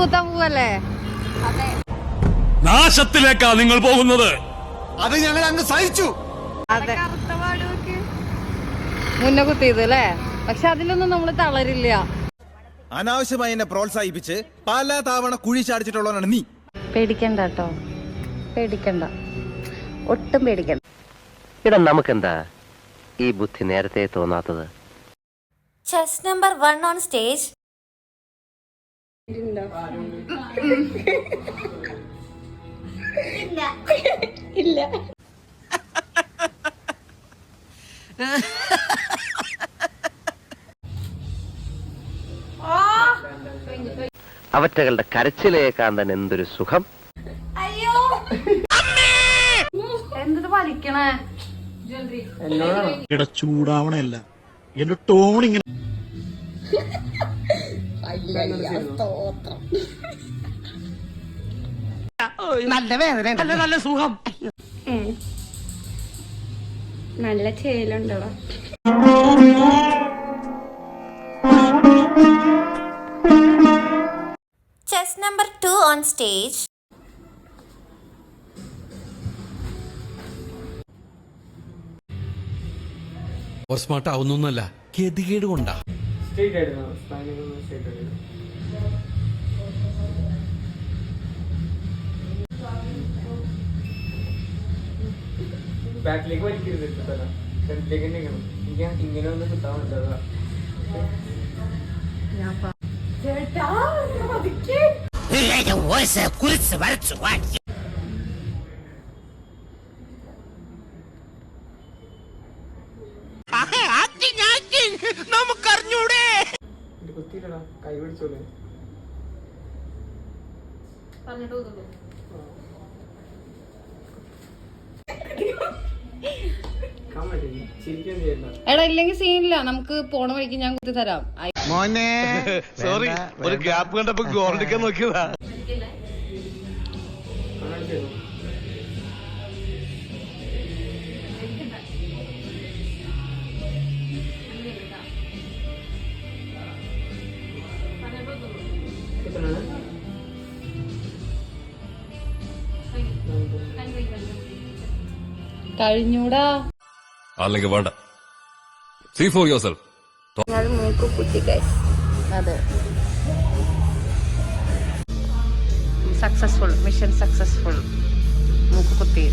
മൂക്കുത്താൻ പോവല്ലേ? നാശത്തിലേക്കാ നിങ്ങൾ പോകുന്നത്. അത് ഞങ്ങൾ അങ്ങ് സഹിച്ചു. അതെ മുന്നേ കുത്തിയത് അല്ലേ പക്ഷെ അതിലൊന്നും നമ്മൾ തളരില്ല. അനാവശ്യമായി എന്നെ പ്രോത്സാഹിപ്പിച്ച് പല തവണ കുഴി ചാടിച്ചിട്ടുള്ളവനാണ് നീ. പേടിക്കണ്ട കേട്ടോ. പേടിക്കണ്ട. ഒട്ടും പേടിക്കണ്ട. ഇട നമുക്കെന്താ ഈ ബുദ്ധി നേരത്തെ തോന്നാത്തത്? Chess number one on on stage. അവറ്റകളുടെ കരച്ചിലേക്കാൻ തന്നെ എന്തൊരു സുഖം? അയ്യോ. വലിക്കണേ? പഠിക്കണേ ചൂടാവണല്ല എന്റെ ടോൺ ഇങ്ങനെ നല്ല ചേലുണ്ടോ? Chess number two on stage smart ആവുന്നല്ല ഗതികേട് കൊണ്ടാ. स्ट्रेट हेड ना स्पाइन एंगल में स्ट्रेट हेड बैक लेग वाली गिर देते पहला फ्रंट लेग नहीं करना क्योंकि यहाँ इंजन में तो तावन ज़्यादा यहाँ पर। Get down, you have a kid! Let the voice of എടാ ഇല്ലെങ്കിൽ സീനില്ല. നമുക്ക് പോണ വഴിക്ക് ഞാൻ കുത്തി തരാം. മോനെ സോറി ഒരു ഗ്യാപ്പ് കണ്ടപ്പോ ഗോൾഡിക്കാൻ നോക്കിയതാ. കഴിഞ്ഞൂടാ. അല്ലെങ്കിൽ വേണ്ട. സീ ഫോർ യുവർ സെൽഫ് അതെ. Successful mission successful മൂക്കുകുത്തി